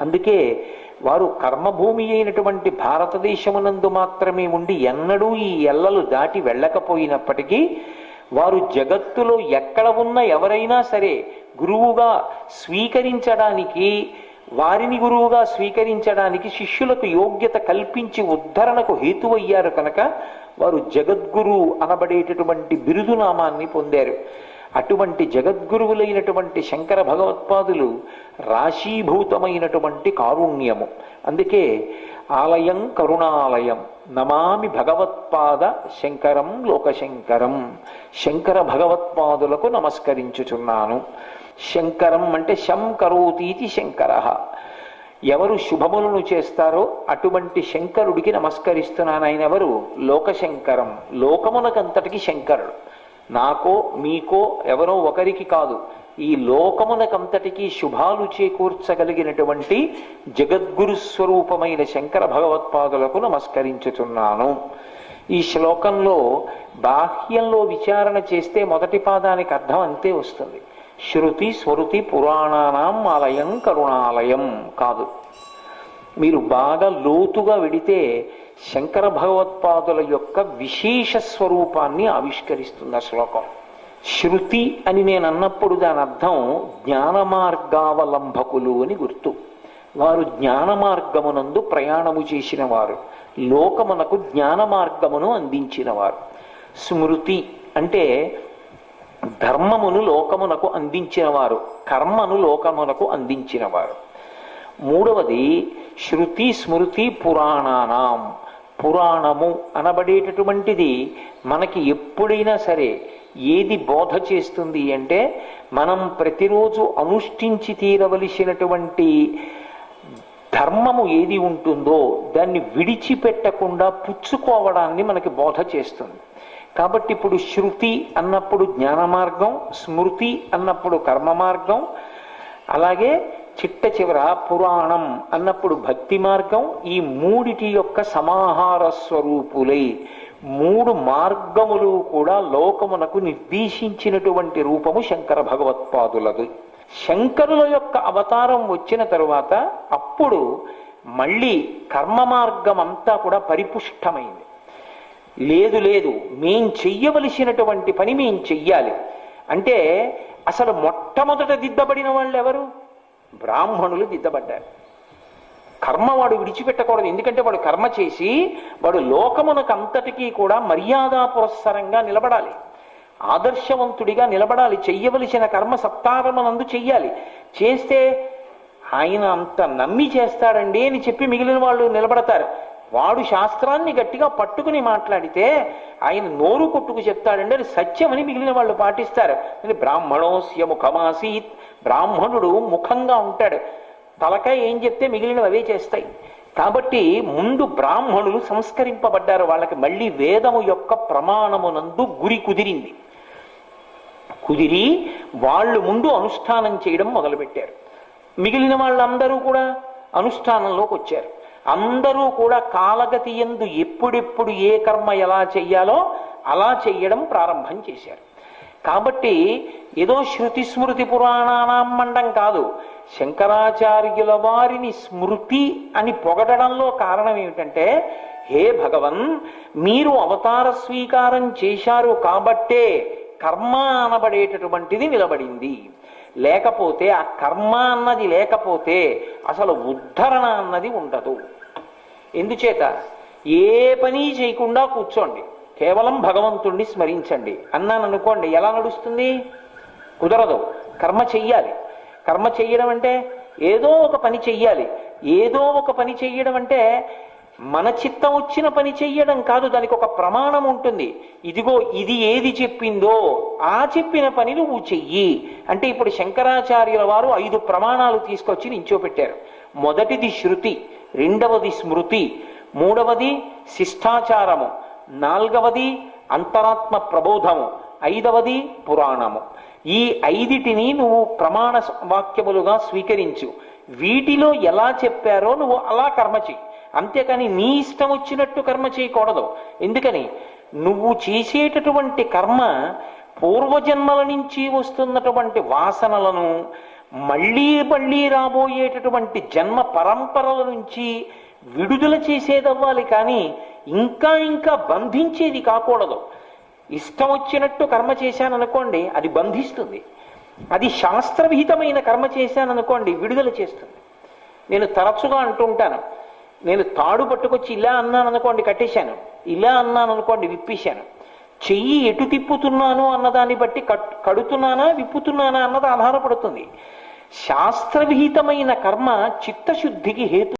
అందుకే వారు కర్మభూమి అయినటువంటి భారతదేశమునందు మాత్రమే ఉండి ఎన్నడూ ఈ ఎల్లలు దాటి వెళ్ళకపోయినప్పటికీ వారు జగత్తులో ఎక్కడ ఉన్న ఎవరైనా సరే గురువుగా స్వీకరించడానికి వారిని గురువుగా స్వీకరించడానికి శిష్యులకు యోగ్యత కల్పించి ఉద్ధరణకు హేతువయ్యారు కనుక వారు జగద్గురు అనబడేటటువంటి బిరుదునామాన్ని పొందారు. అటువంటి జగద్గురువులైనటువంటి శంకర భగవత్పాదులు రాశీభూతమైనటువంటి కారుణ్యము. అందుకే ఆలయం కరుణాలయం. నమామి భగవత్పాద శంకరం లోకశంకరం. శంకర భగవత్పాదులకు నమస్కరించుచున్నాను. శంకరం అంటే శం కరోతీతి శంకర. ఎవరు శుభములను చేస్తారో అటువంటి శంకరుడికి నమస్కరిస్తున్నాను ఆయన ఎవరు? లోకశంకరం. లోకమునకంతటికి శంకరుడు. నాకో మీకో ఎవరో ఒకరికి కాదు. ఈ లోకమునకంతటికి శుభాలు చేకూర్చగలిగినటువంటి జగద్గురు స్వరూపమైన శంకర భగవత్పాదులకు నమస్కరించుతున్నాను ఈ శ్లోకంలో బాహ్యంలో విచారణ చేస్తే మొదటి పాదానికి అర్థం అంతే వస్తుంది. శృతి స్మృతి పురాణానాం ఆలయం కరుణాలయం కాదు. మీరు బాగా లోతుగా వెడితే శంకర భగవత్పాదుల యొక్క విశేష స్వరూపాన్ని ఆవిష్కరిస్తుంది ఆ శ్లోకం. శృతి అని నేను అన్నప్పుడు దాని అర్థం జ్ఞాన మార్గావలంబకులు అని గుర్తు. వారు జ్ఞాన మార్గమునందు ప్రయాణము చేసిన వారు లోకమునకు జ్ఞాన మార్గమును అందించిన వారు స్మృతి అంటే ధర్మమును లోకమునకు అందించినవారు. కర్మను లోకమునకు అందించినవారు. మూడవది శృతి స్మృతి పురాణానాం. పురాణము అనబడేటటువంటిది మనకి ఎప్పుడైనా సరే ఏది బోధ చేస్తుంది అంటే మనం ప్రతిరోజు అనుష్ఠించి తీరవలసినటువంటి ధర్మము ఏది ఉంటుందో దాన్ని విడిచిపెట్టకుండా పుచ్చుకోవడాన్ని మనకి బోధ చేస్తుంది. కాబట్టి ఇప్పుడు శృతి అన్నప్పుడు జ్ఞాన మార్గం స్మృతి అన్నప్పుడు కర్మ మార్గం అలాగే చిట్ట చివర పురాణం అన్నప్పుడు భక్తి మార్గం ఈ మూడిటి యొక్క సమాహార స్వరూపులై మూడు మార్గములు కూడా లోకమునకు నిర్దేశించినటువంటి రూపము శంకర భగవత్పాదులది. శంకరుల యొక్క అవతారం వచ్చిన తరువాత అప్పుడు మళ్ళీ కర్మ మార్గం అంతా కూడా పరిపుష్టమైంది. లేదు లేదు మేం చెయ్యవలసినటువంటి పని మేం చెయ్యాలి. అంటే అసలు మొట్టమొదట దిద్దబడిన వాళ్ళు ఎవరు బ్రాహ్మణులు దిద్దబడ్డారు. కర్మ వాడు విడిచిపెట్టకూడదు. ఎందుకంటే వాడు కర్మ చేసి వాడు లోకమునకు అంతటికీ కూడా మర్యాదా పురస్సరంగా నిలబడాలి. ఆదర్శవంతుడిగా నిలబడాలి. చెయ్యవలసిన కర్మ సప్తారమనందు చెయ్యాలి. చేస్తే ఆయన అంత నమ్మి చేస్తాడండి అని చెప్పి మిగిలిన వాళ్ళు నిలబడతారు. వాడు శాస్త్రాన్ని గట్టిగా పట్టుకుని మాట్లాడితే ఆయన నోరు కొట్టుకు చెప్తాడండి అది సత్యమని మిగిలిన వాళ్ళు పాటిస్తారు. అది బ్రాహ్మణోస్య ముఖమాసీత్ బ్రాహ్మణుడు ముఖంగా ఉంటాడు. తలకాయ ఏం చెప్తే మిగిలినవి అవే చేస్తాయి. కాబట్టి ముందు బ్రాహ్మణులు సంస్కరింపబడ్డారు. వాళ్ళకి మళ్ళీ వేదము యొక్క ప్రమాణమునందు గురి కుదిరింది. కుదిరి వాళ్ళు ముందు అనుష్ఠానం చేయడం మొదలుపెట్టారు. మిగిలిన వాళ్ళందరూ కూడా అనుష్ఠానంలోకి వచ్చారు. అందరూ కూడా కాలగతి ఎందు ఎప్పుడెప్పుడు ఏ కర్మ ఎలా చెయ్యాలో అలా చెయ్యడం ప్రారంభం చేశారు. కాబట్టి ఏదో శృతి స్మృతి పురాణానామ్మండం కాదు. శంకరాచార్యుల వారిని స్మృతి అని పొగడడంలో కారణం ఏమిటంటే హే భగవన్ మీరు అవతార స్వీకారం చేశారు కాబట్టే కర్మ అనబడేటటువంటిది నిలబడింది. లేకపోతే ఆ కర్మ అన్నది లేకపోతే అసలు ఉద్ధరణ అన్నది ఉండదు. ఎందుచేత? ఏ పని చేయకుండా కూర్చోండి. కేవలం భగవంతుణ్ణి స్మరించండి. అన్నాను అనుకోండి ఎలా నడుస్తుంది? కుదరదు. కర్మ చెయ్యాలి. కర్మ చెయ్యడం అంటే ఏదో ఒక పని చెయ్యాలి. ఏదో ఒక పని చెయ్యడం అంటే మన చిత్తం వచ్చిన పని చెయ్యడం కాదు దానికి ఒక ప్రమాణం ఉంటుంది. ఇదిగో ఇది ఏది చెప్పిందో ఆ చెప్పిన పని నువ్వు చెయ్యి. అంటే ఇప్పుడు శంకరాచార్యుల వారు ఐదు ప్రమాణాలు తీసుకొచ్చి నించోపెట్టారు. మొదటిది శృతి. రెండవది స్మృతి మూడవది శిష్టాచారము నాల్గవది అంతరాత్మ ప్రబోధము ఐదవది పురాణము. ఈ ఐదిటిని నువ్వు ప్రమాణ వాక్యములుగా స్వీకరించు. వీటిలో ఎలా చెప్పారో నువ్వు అలా కర్మ చేయి. అంతేకాని నీ ఇష్టం వచ్చినట్టు కర్మ చేయకూడదు. ఎందుకని? నువ్వు చేసేటటువంటి కర్మ పూర్వజన్మల నుంచి వస్తున్నటువంటి వాసనలను మళ్ళీ మళ్ళీ రాబోయేటటువంటి జన్మ పరంపరల నుంచి విడుదల చేసేదవ్వాలి కానీ ఇంకా ఇంకా బంధించేది కాకూడదు. ఇష్టం వచ్చినట్టు కర్మ చేశాననుకోండి అది బంధిస్తుంది. అది శాస్త్రవిహితమైన కర్మ చేశాననుకోండి విడుదల చేస్తుంది. నేను తరచుగా అంటుంటాను నేను తాడు పట్టుకొచ్చి ఇలా అన్నాను అనుకోండి కట్టేశాను ఇలా అన్నాను అనుకోండి విప్పేశాను. చెయ్యి ఎటు తిప్పుతున్నాను అన్నదాన్ని బట్టి కట్ కడుతున్నానా విప్పుతున్నానా అన్నది ఆధారపడుతుంది. శాస్త్రవిహితమైన కర్మ చిత్తశుద్ధికి హేతు